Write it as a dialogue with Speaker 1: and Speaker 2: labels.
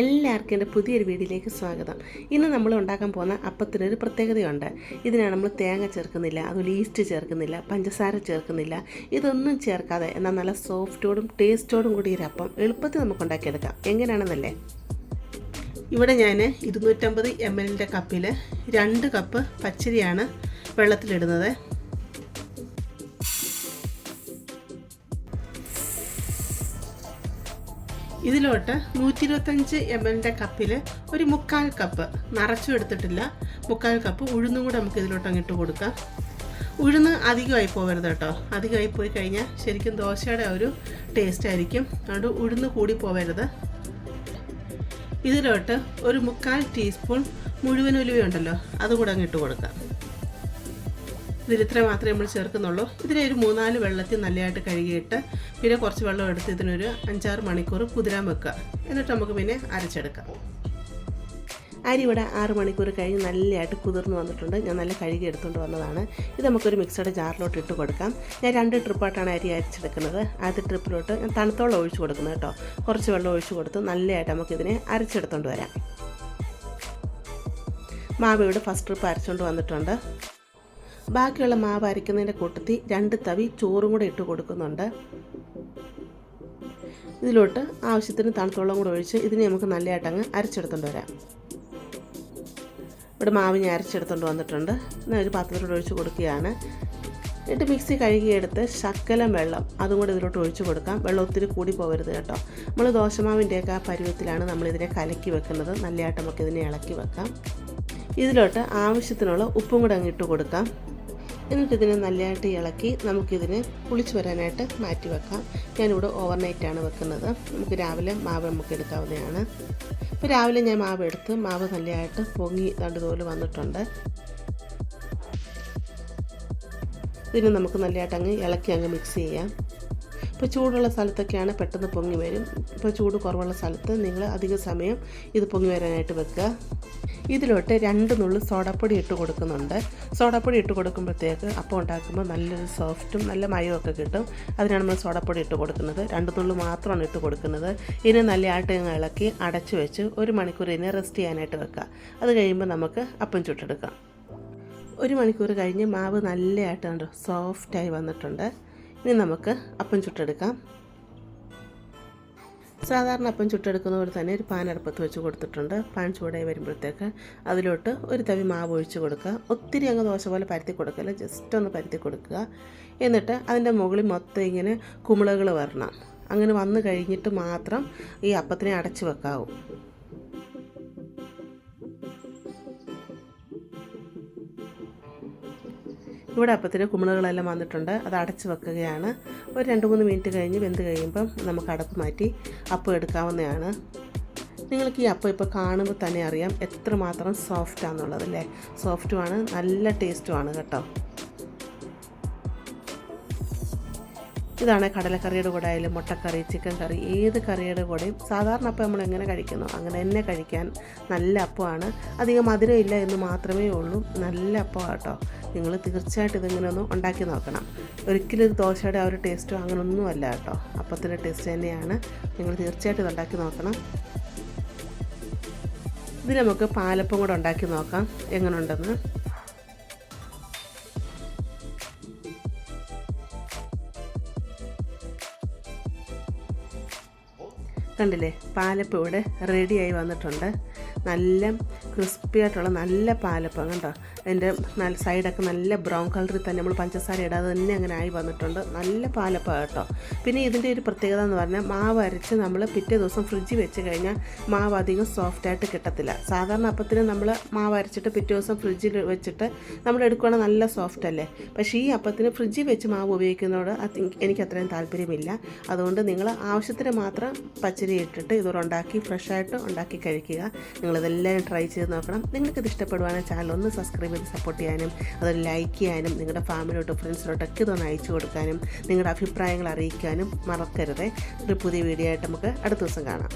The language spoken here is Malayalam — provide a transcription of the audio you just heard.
Speaker 1: എല്ലാവർക്കും എന്റെ പുതിയൊരു വീഡിയോയിലേക്ക് സ്വാഗതം. ഇന്ന് നമ്മൾ ഉണ്ടാക്കാൻ പോകുന്ന അപ്പത്തിനൊരു പ്രത്യേകതയുണ്ട്. ഇതിനാണ് നമ്മൾ തേങ്ങ ചേർക്കുന്നില്ല അതുപോലെ ഈസ്റ്റ് ചേർക്കുന്നില്ല പഞ്ചസാര ചേർക്കുന്നില്ല. ഇതൊന്നും ചേർക്കാതെ എന്നാൽ നല്ല സോഫ്റ്റോടും ടേസ്റ്റോടും കൂടി ഒരു അപ്പം എളുപ്പത്തിൽ നമുക്ക് ഉണ്ടാക്കിയെടുക്കാം. എങ്ങനെയാണെന്നല്ലേ? ഇവിടെ ഞാൻ ഇരുന്നൂറ്റമ്പത് എം എല്ലിന്റെ കപ്പിൽ രണ്ട് കപ്പ് പച്ചരിയാണ് വെള്ളത്തിലിടുന്നത്. ഇതിലോട്ട് നൂറ്റി ഇരുപത്തഞ്ച് എം എല്ലിന്റെ കപ്പിൽ ഒരു മുക്കാൽ കപ്പ്. നിറച്ചും എടുത്തിട്ടില്ല. മുക്കാൽ കപ്പ് ഉഴുന്നും കൂടെ നമുക്ക് ഇതിലോട്ട് അങ്ങിട്ട് കൊടുക്കാം. ഉഴുന്ന് അധികമായി പോകരുത് കേട്ടോ. അധികമായി പോയി കഴിഞ്ഞാൽ ശരിക്കും ദോശയുടെ ഒരു ടേസ്റ്റ് ആയിരിക്കും. അതുകൊണ്ട് ഉഴുന്ന് കൂടി പോകരുത്. ഇതിലോട്ട് ഒരു മുക്കാൽ ടീസ്പൂൺ മുഴുവൻ ഉലുവയുണ്ടല്ലോ അതുകൂടെ അങ്ങിട്ട് കൊടുക്കാം. ഇതിൽ ഇത്ര മാത്രമേ നമ്മൾ ചേർക്കുന്നുള്ളൂ. ഇതിനെ ഒരു മൂന്നാൽ വെള്ളത്തിൽ നല്ലതായിട്ട് കഴുകിയിട്ട് പിന്നെ കുറച്ച് വെള്ളം എടുത്ത് ഇതിനൊരു അഞ്ചാറ് മണിക്കൂർ കുതിരാൻ വെക്കുക. എന്നിട്ട് നമുക്ക് പിന്നെ അരച്ചെടുക്കാം. അരി ഇവിടെ ആറ് മണിക്കൂർ കഴിഞ്ഞ് നല്ലതായിട്ട് കുതിർന്ന് വന്നിട്ടുണ്ട്. ഞാൻ നല്ല കഴുകി എടുത്തുകൊണ്ട് വന്നതാണ്. ഇത് നമുക്കൊരു മിക്സഡ് ജാറിലോട്ട് ഇട്ട് കൊടുക്കാം. ഞാൻ രണ്ട് ട്രിപ്പായിട്ടാണ് അരി അരച്ചെടുക്കുന്നത്. ആദ്യ ട്രിപ്പിലോട്ട് ഞാൻ തണുത്തോളം ഒഴിച്ചു കൊടുക്കുന്നത് കേട്ടോ. കുറച്ച് വെള്ളം ഒഴിച്ചു കൊടുത്ത് നല്ലതായിട്ട് നമുക്കിതിനെ അരച്ചെടുത്തുകൊണ്ട് വരാം. മാവ് ഫസ്റ്റ് ട്രിപ്പ് അരച്ചുകൊണ്ട് വന്നിട്ടുണ്ട്. ബാക്കിയുള്ള മാവ് അരയ്ക്കുന്നതിന്റെ കൂട്ടത്തിൽ രണ്ട് തവി ചോറും കൂടെ ഇട്ട് കൊടുക്കുന്നുണ്ട്. ഇതിലോട്ട് ആവശ്യത്തിന് തണുത്തുള്ളം കൂടെ ഒഴിച്ച് ഇതിനെ നമുക്ക് നല്ലതായിട്ട് അങ്ങ് അരച്ചെടുത്തുകൊണ്ട് വരാം. ഇവിടെ മാവ് ഞാൻ അരച്ചെടുത്തുകൊണ്ട് വന്നിട്ടുണ്ട്. എന്നാൽ ഒരു പാത്രത്തിലോട്ട് ഒഴിച്ച് കൊടുക്കുകയാണ്. എന്നിട്ട് മിക്സി കഴുകിയെടുത്ത് ശക്കലം വെള്ളം അതും കൂടെ ഇതിലോട്ട് ഒഴിച്ച് കൊടുക്കാം. വെള്ളം ഒത്തിരി കൂടി പോകരുത് കേട്ടോ. നമ്മൾ ദോശമാവിന്റെയൊക്കെ ആ പരുവത്തിലാണ് നമ്മളിതിനെ കലക്കി വെക്കുന്നത്. നല്ലതായിട്ട് നമുക്ക് ഇതിനെ ഇളക്കി വെക്കാം. ഇതിലോട്ട് ആവശ്യത്തിനുള്ള ഉപ്പും കൂടെ അങ്ങ് ഇട്ട് കൊടുക്കാം. എന്നിട്ട് ഇതിനെ നല്ലതായിട്ട് ഇളക്കി നമുക്കിതിന് പുളിച്ച് വരാനായിട്ട് മാറ്റി വെക്കാം. ഞാനിവിടെ ഓവർനൈറ്റാണ് വെക്കുന്നത്. നമുക്ക് രാവിലെ മാവ് നമുക്ക് എടുക്കാവുന്നതാണ്. ഇപ്പോൾ രാവിലെ ഞാൻ മാവ് എടുത്ത് മാവ് നല്ലതായിട്ട് പൊങ്ങി തണ്ടുപോലെ വന്നിട്ടുണ്ട്. ഇതിന് നമുക്ക് നല്ലതായിട്ട് അങ്ങ് ഇളക്കി അങ്ങ് മിക്സ് ചെയ്യാം. ഇപ്പോൾ ചൂടുള്ള സ്ഥലത്തൊക്കെയാണ് പെട്ടെന്ന് പൊങ്ങി വരും. ഇപ്പോൾ ചൂട് കുറവുള്ള സ്ഥലത്ത് നിങ്ങൾ അധിക സമയം ഇത് പൊങ്ങി വരാനായിട്ട് വെക്കുക. ഇതിലോട്ട് രണ്ട് നുള്ളു സോഡാപ്പൊടി ഇട്ട് കൊടുക്കുന്നുണ്ട്. സോഡാപ്പൊടി ഇട്ട് കൊടുക്കുമ്പോഴത്തേക്ക് അപ്പം ഉണ്ടാക്കുമ്പോൾ നല്ലൊരു സോഫ്റ്റും നല്ല മയമൊക്കെ കിട്ടും. അതിനാണ് നമ്മൾ സോഡാപ്പൊടി ഇട്ട് കൊടുക്കുന്നത്. രണ്ട് നുള്ളു മാത്രമാണ് ഇട്ട് കൊടുക്കുന്നത്. ഇതിനെ നല്ല ഇങ്ങ് ഇളക്കി അടച്ചു വെച്ച് ഒരു മണിക്കൂർ ഇതിനെ റെസ്റ്റ് ചെയ്യാനായിട്ട് വെക്കുക. അത് കഴിയുമ്പോൾ നമുക്ക് അപ്പം ചുട്ടെടുക്കാം. ഒരു മണിക്കൂർ കഴിഞ്ഞ് മാവ് നല്ലതായിട്ട് സോഫ്റ്റായി വന്നിട്ടുണ്ട്. ഇനി നമുക്ക് അപ്പം ചുട്ടെടുക്കാം. സാധാരണ അപ്പം ചുട്ടെടുക്കുന്ന പോലെ തന്നെ ഒരു പാൻ അടുപ്പത്ത് വെച്ച് കൊടുത്തിട്ടുണ്ട്. പാൻ ചൂടായി വരുമ്പോഴത്തേക്ക് അതിലോട്ട് ഒരു തവി മാവ് ഒഴിച്ച് കൊടുക്കുക. ഒത്തിരി അങ്ങ് ദോശ പോലെ പരത്തി കൊടുക്കല്ല ജസ്റ്റ് ഒന്ന് പരത്തി കൊടുക്കുക. എന്നിട്ട് അതിന്റെ മുകളിൽ മൊത്തം ഇങ്ങനെ കുമിളകൾ വരണം. അങ്ങനെ വന്നു കഴിഞ്ഞിട്ട് മാത്രം ഈ അപ്പത്തിനെ അടച്ചു വെക്കാവൂ. ഇവിടെ അപ്പത്തിന് കുമിളകളെല്ലാം വന്നിട്ടുണ്ട്. അത് അടച്ച് വെക്കുകയാണ്. ഒരു രണ്ട് മൂന്ന് മിനിറ്റ് കഴിഞ്ഞ് വെന്ത് കഴിയുമ്പം നമുക്ക് അടപ്പ് മാറ്റി അപ്പം എടുക്കാവുന്നതാണ്. നിങ്ങൾക്ക് ഈ അപ്പം ഇപ്പോൾ കാണുമ്പോൾ തന്നെ അറിയാം എത്രമാത്രം സോഫ്റ്റാണെന്നുള്ളത് അല്ലേ? സോഫ്റ്റുമാണ് നല്ല ടേസ്റ്റുമാണ് കേട്ടോ. ഇതാണ് കടലക്കറിയുടെ കൂടെ ആയാലും മുട്ടക്കറി ചിക്കൻ കറി ഏത് കറിയുടെ കൂടെയും സാധാരണ അപ്പം നമ്മൾ എങ്ങനെ കഴിക്കുന്നു? അങ്ങനെ തന്നെ കഴിക്കാൻ നല്ല അപ്പമാണ്. അധികം മധുരമില്ല എന്ന് മാത്രമേ ഉള്ളൂ. നല്ല അപ്പമാണ് കേട്ടോ നിങ്ങൾ തീർച്ചയായിട്ടും ഇതിങ്ങനെ ഒന്ന് ഉണ്ടാക്കി നോക്കണം. ഒരിക്കലും ഇത് ദോശയുടെ ആ ഒരു ടേസ്റ്റോ അങ്ങനൊന്നും അല്ല കേട്ടോ. അപ്പത്തിന്റെ ടേസ്റ്റ് തന്നെയാണ്. നിങ്ങൾ തീർച്ചയായിട്ടും ഇത് ഉണ്ടാക്കി നോക്കണം. ഇത് നമുക്ക് പാലപ്പം കൂടെ ഉണ്ടാക്കി നോക്കാം. എങ്ങനെയുണ്ടെന്ന് കണ്ടില്ലേ? പാലപ്പം ഇവിടെ റെഡിയായി വന്നിട്ടുണ്ട്. നല്ല ക്രിസ്പി ആയിട്ടുള്ള നല്ല പാലപ്പം കണ്ടോ? അതിന്റെ നല്ല സൈഡൊക്കെ നല്ല ബ്രൗൺ കളറിൽ തന്നെ നമ്മൾ പഞ്ചസാര ഇടാതെ തന്നെ അങ്ങനെ ആയി വന്നിട്ടുണ്ട്. നല്ല പാലപ്പം കേട്ടോ. പിന്നെ ഇതിന്റെ ഒരു പ്രത്യേകത എന്ന് പറഞ്ഞാൽ മാവ് അരച്ച് നമ്മൾ പിറ്റേ ദിവസം ഫ്രിഡ്ജിൽ വെച്ച് കഴിഞ്ഞാൽ മാവ് അധികം സോഫ്റ്റായിട്ട് കിട്ടത്തില്ല. സാധാരണ അപ്പത്തിന് നമ്മൾ മാവ് അരച്ചിട്ട് പിറ്റേ ദിവസം ഫ്രിഡ്ജിൽ വെച്ചിട്ട് നമ്മൾ എടുക്കുകയാണെങ്കിൽ നല്ല സോഫ്റ്റ് അല്ലേ? പക്ഷേ ഈ അപ്പത്തിന് ഫ്രിഡ്ജിൽ വെച്ച് മാവ് ഉപയോഗിക്കുന്നതോട് എനിക്ക് അത്രയും താല്പര്യമില്ല. അതുകൊണ്ട് നിങ്ങൾ ആവശ്യത്തിന് മാത്രം പച്ചരി ഇട്ടിട്ട് ഇതൊരു ഉണ്ടാക്കി ഫ്രഷായിട്ട് ഉണ്ടാക്കി കഴിക്കുക. നിങ്ങളിതെല്ലാം ട്രൈ ചെയ്ത് നോക്കണം. നിങ്ങൾക്കിത് ഇഷ്ടപ്പെടുവാണെങ്കിൽ ചാനൽ ഒന്ന് സബ്സ്ക്രൈബ് ചെയ്ത് സപ്പോർട്ട് ചെയ്യാനും അത് ലൈക്ക് ചെയ്യാനും നിങ്ങളുടെ ഫാമിലിയോട്ടോ ഫ്രണ്ട്സിലോട്ടൊക്കെ ഇതൊന്ന് അയച്ചു കൊടുക്കാനും നിങ്ങളുടെ അഭിപ്രായങ്ങൾ അറിയിക്കാനും മറക്കരുത്. ഒരു പുതിയ വീഡിയോ ആയിട്ട് നമുക്ക് അടുത്ത ദിവസം കാണാം.